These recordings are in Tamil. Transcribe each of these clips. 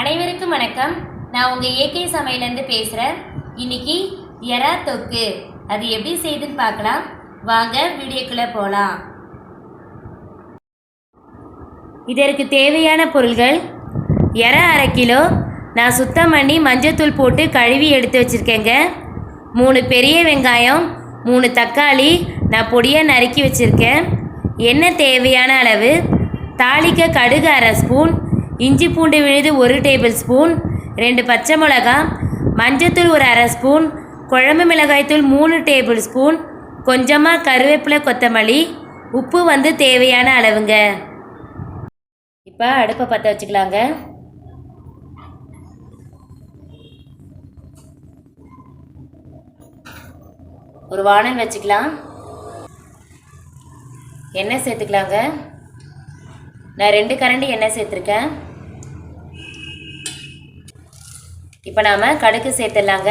அனைவருக்கும் வணக்கம். நான் உங்கள் ஏகே சமையலேருந்து பேசுகிறேன் இன்னைக்கு எறா தொக்கு. அது எப்படி செய்யுதுன்னு பார்க்கலாம். வாங்க வீடியோக்குள்ளே போகலாம் இதற்கு தேவையான பொருள்கள் எறா அரை கிலோ நான் சுத்தம் பண்ணி மஞ்சத்தூள் போட்டு கழுவி எடுத்து வச்சுருக்கேங்க. மூணு பெரிய வெங்காயம் மூணு தக்காளி நான் பொடியாக நறுக்கி வச்சுருக்கேன். என்ன தேவையான அளவு தாளிக்க கடுகு அரை ஸ்பூன் இஞ்சி பூண்டு விழுது ஒரு டேபிள் ஸ்பூன் ரெண்டு பச்சை மிளகா மஞ்சத்தூள் ஒரு அரை ஸ்பூன் குழம்பு மிளகாய்த்தூள் மூணு டேபிள் ஸ்பூன் கொஞ்சமாக கருவேப்பிலை கொத்தமல்லி. உப்பு வந்து தேவையான அளவுங்க. இப்போ அடுப்பை பற்ற வச்சுக்கலாங்க. ஒரு வானல் வச்சுக்கலாம். எண்ணெய் சேர்த்துக்கலாங்க. நான் ரெண்டு கரண்டி எண்ணெய் சேர்த்துருக்கேன். இப்போ நாம் கடுகு சேர்த்துடலாங்க.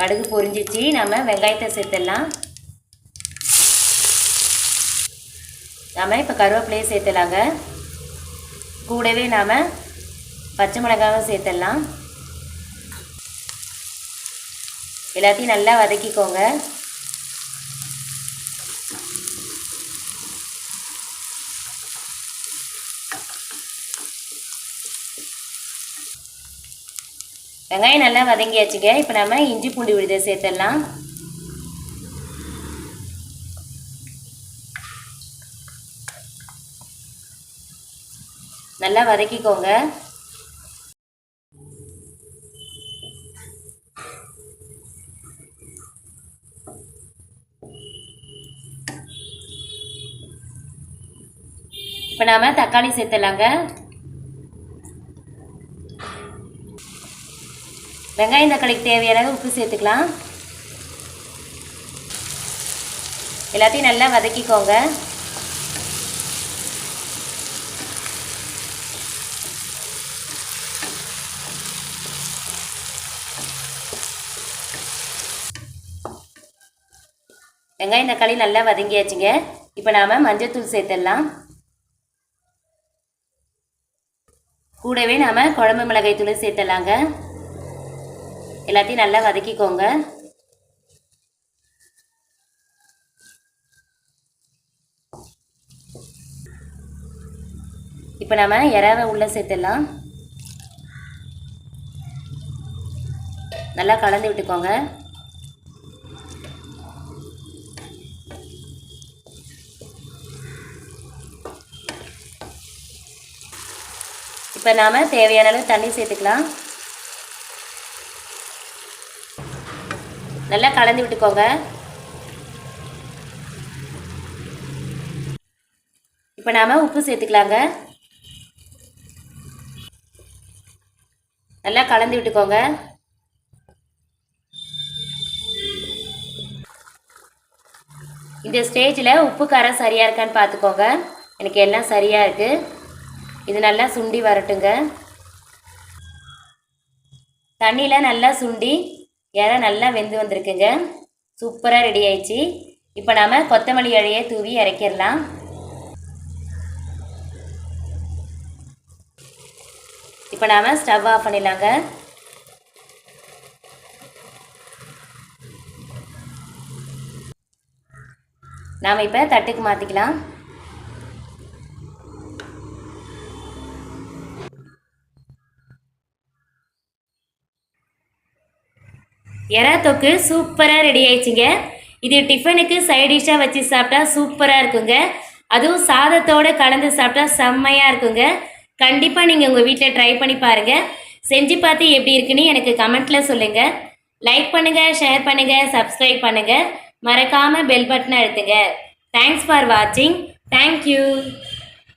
கடுகு பொரிஞ்சிச்சு நம்ம வெங்காயத்தை சேர்த்துடலாம். நாம் இப்போ கருவேப்பிலையை சேர்த்துலாங்க கூடவே நாம் பச்சை மிளகாவும் சேர்த்துடலாம். எல்லாத்தையும் நல்லா வதக்கிக்கோங்க. வெங்காயம் நல்லா வதங்கியாச்சுங்க. இப்போ நம்ம இஞ்சி பூண்டு விழுதை சேர்த்துடலாம். நல்லா வதக்கிக்கோங்க. இப்போ நாம் தக்காளி சேர்த்துலாங்க வெங்காயம் தக்காளிக்கு தேவையான உப்பு சேர்த்துக்கலாம். எல்லாத்தையும் நல்லா வதக்கிக்கோங்க. வெங்காயம் தக்காளி நல்லா வதங்கியாச்சுங்க. இப்போ நாம் மஞ்சத்தூள் சேர்த்துடலாம் கூடவே நாம் குழம்பு மிளகாய் தூள் சேர்த்துடலாங்க எல்லாத்தையும் நல்லா வதக்கிக்கோங்க. இப்போ நம்ம இறாவை உள்ளே சேர்த்துடலாம். நல்லா கலந்து விட்டுக்கோங்க. இப்போ நாம் தேவையான அளவு தண்ணி சேர்த்துக்கலாம். நல்லா கலந்து விட்டுக்கோங்க. இப்போ நாம் உப்பு சேர்த்துக்கலாங்க. நல்லா கலந்து விட்டுக்கோங்க. இந்த ஸ்டேஜில் உப்பு காரம் சரியாக இருக்கான்னு பார்த்துக்கோங்க எனக்கு எல்லாம் சரியாக இருக்குது இது நல்லா சுண்டி வரட்டுங்க. தண்ணியில் நல்லா சுண்டி இறை நல்லா வெந்து வந்திருக்குங்க. சூப்பராக ரெடி ஆயிடுச்சு. இப்போ நாம் கொத்தமல்லி இழையை தூவி இறக்கிடலாம். இப்போ நாம் ஸ்டவ் ஆஃப் பண்ணிடலாங்க. நாம் இப்போ தட்டுக்கு மாற்றிக்கலாம் எறா தொக்கு சூப்பராக ரெடி ஆயிடுச்சுங்க. இது டிஃபனுக்கு சைட் டிஷ்ஷாக வச்சு சாப்பிட்டா சூப்பராக இருக்குங்க. அதுவும் சாதத்தோடு கலந்து சாப்பிட்டா செம்மையாக இருக்குங்க. கண்டிப்பாக நீங்கள் உங்கள் வீட்டில் ட்ரை பண்ணி பாருங்கள் செஞ்சு பார்த்து எப்படி இருக்குன்னு எனக்கு கமெண்ட்டில் சொல்லுங்கள் லைக் பண்ணுங்கள் ஷேர் பண்ணுங்கள் சப்ஸ்கிரைப் பண்ணுங்கள் மறக்காமல் பெல் பட்டனை அழுத்துங்க. தேங்க்ஸ் ஃபார் வாட்சிங் தேங்க்யூ